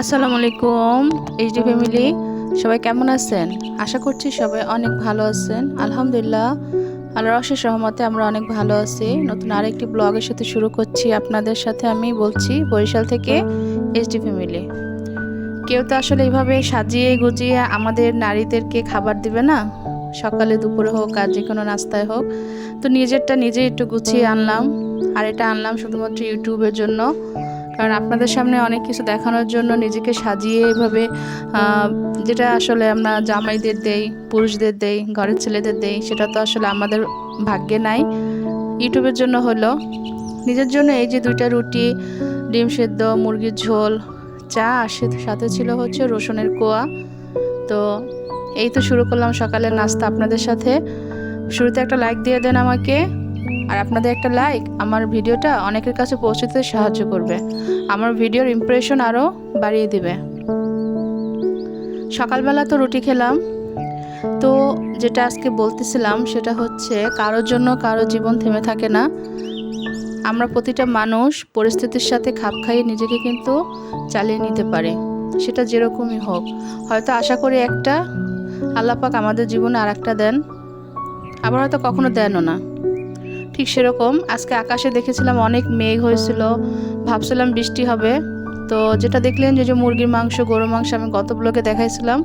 আসসালামু আলাইকুম HD family সবাই কেমন আছেন? আশা করছি সবাই অনেক ভালো আছেন। আলহামদুলিল্লাহ, আল্লাহর অশেষ রহমতে আমরা অনেক ভালো আছি। নতুন আরেকটি ব্লগের সাথে শুরু করছি। আপনাদের সাথে আমি বলছি, বরিশাল থেকে এইচডি ফ্যামিলি কেউ তো আসলে এইভাবে সাজিয়ে গুজিয়ে আমাদের নারীদেরকে খাবার দিবে না? সকালে, দুপুরে হোক আর যে কোনো নাস্তায় হোক। তো নিজেরটা নিজে একটু গুছিয়ে আনলাম। আর এটা আনলাম শুধুমাত্র ইউটিউবের জন্য। কারণ আপনাদের সামনে অনেক কিছু দেখানোর জন্য নিজেকে সাজিয়ে এভাবে যেটা আসলে আমরা জামাইদের দেই, পুরুষদের দেই, ঘরের ছেলেদের দেই, সেটা তো আসলে আমাদের ভাগ্যে নাই। ইউটিউবের জন্য হলো, নিজের জন্য এই যে দুইটা রুটি, ডিম সেদ্ধ, মুরগির ঝোল, চা, আর সাথে ছিল হচ্ছে রসুনের কোয়া। তো এই তো শুরু করলাম সকালের নাস্তা আপনাদের সাথে। শুরুতে একটা লাইক দিয়ে দেন আমাকে। আর আপনাদের একটা লাইক আমার ভিডিওটা অনেকের কাছে পৌঁছতে সাহায্য করবে। আমার ভিডিওর ইমপ্রেশন আরও বাড়িয়ে দিবে। সকালবেলা তো রুটি খেলাম। তো যেটা আজকে বলতেছিলাম সেটা হচ্ছে কারোর জন্য কারও জীবন থেমে থাকে না। আমরা প্রতিটা মানুষ পরিস্থিতির সাথে খাপ খাইয়ে নিজেকে কিন্তু চালিয়ে নিতে পারি। সেটা যেরকমই হোক। হয়তো আশা করি একটা আল্লাপাক আমাদের জীবনে আর একটা দেন। আবার হয়তো কখনো দেনও না। ঠিক সেরকম। আজকে আকাশে দেখেছিলাম অনেক মেঘ হয়েছিল, ভাবছিলাম বৃষ্টি হবে। তো যেটা দেখলেন যে যে মুরগির মাংস গরু মাংস আমি গত ব্লগে দেখাইছিলাম,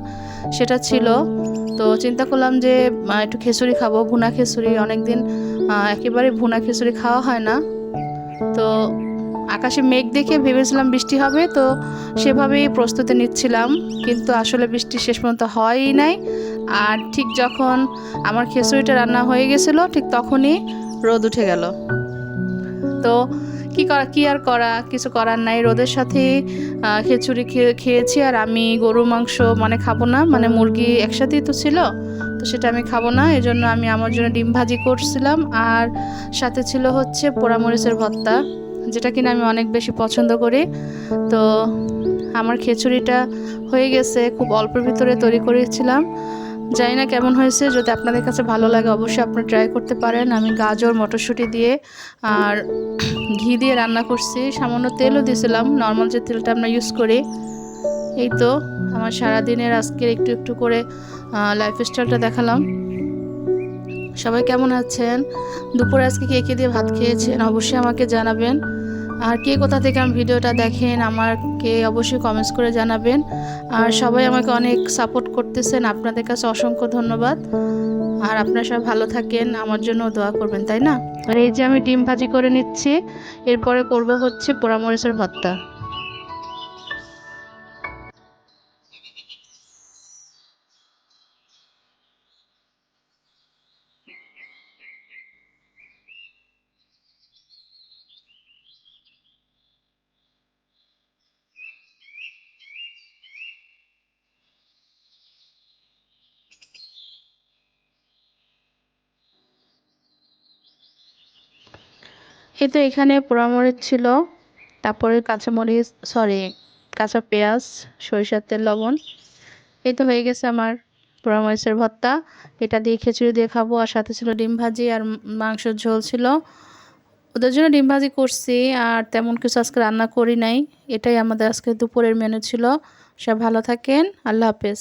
সেটা ছিল। তো চিন্তা করলাম যে একটু খিচুড়ি খাব, ভুনা খিচুড়ি অনেকদিন একেবারে ভুনা খিচুড়ি খাওয়া হয় না। তো আকাশে মেঘ দেখে ভেবেছিলাম বৃষ্টি হবে, তো সেভাবেই প্রস্তুতি নিচ্ছিলাম। কিন্তু আসলে বৃষ্টি শেষ পর্যন্ত হয়ই নাই। আর ঠিক যখন আমার খিচুড়িটা রান্না হয়ে গেছিল, ঠিক তখনই রোদ উঠে গেল। তো কি করা, কি আর করা? কিছু করার নাই। রোদের সাথে খিচুড়ি খেয়ে- খেয়েছি আর আমি গরু মাংস মানে খাব না। মানে মুরগি একসাথেই তো ছিল, তো সেটা আমি খাব না। এই জন্য আমি আমার জন্য ডিম ভাজি করছিলাম। আর সাথে ছিল হচ্ছে পোড়ামরিচের ভর্তা, যেটা কিনা আমি অনেক বেশি পছন্দ করি। তো আমার খিচুড়িটা হয়ে গেছে। খুব অল্পের ভিতরে তৈরি করেছিলাম। জানি না কেমন হয়েছে, যদি আপনাদের কাছে ভালো লাগে অবশ্যই আপনারা ট্রাই করতে পারেন। আমি গাজর, মটরশুঁটি দিয়ে আর ঘি দিয়ে রান্না করছি। সামান্য তেলও দিয়েছিলাম নর্মাল যে তেলটা আমরা ইউজ করি। এই তো, আমার সারাদিনের আজকের একটু একটু করে লাইফস্টাইলটা দেখালাম। সবাই কেমন আছেন? দুপুরে আজকে কে কে দিয়ে ভাত খেয়েছেন? অবশ্যই আমাকে জানাবেন। আর কে কোথা থেকে আমার ভিডিওটা দেখেন, আমাকে অবশ্যই কমেন্টস করে জানাবেন। আর সবাই আমাকে অনেক সাপোর্ট করতেছেন, আপনাদের কাছে অসংখ্য ধন্যবাদ। আর আপনারা সবাই ভালো থাকেন, আমার জন্য দোয়া করবেন, তাই না? আর এই যে আমি ডিম ভাজি করে নিচ্ছি, এরপরে করবে হচ্ছে পোড়ামরিচের ভর্তা। এই তো এখানে পোড়ামরিচ ছিল, তারপরে কাঁচামরিচ সরি কাঁচা পেঁয়াজ, সরিষার তেল, লবণ। এই তো হয়ে গেছে আমার পোড়ামরিচের ভর্তা। এটা দিয়ে খিচুড়ি দিয়ে খাব, আর সাথে ছিল ডিম ভাজি আর মাংসের ঝোল ছিল। ওদের জন্য ডিম ভাজি করছি, আর তেমন কিছু আজকে রান্না করি নাই। এটাই আমাদের আজকে দুপুরের মেনু ছিল। সব ভালো থাকেন, আল্লাহ হাফেজ।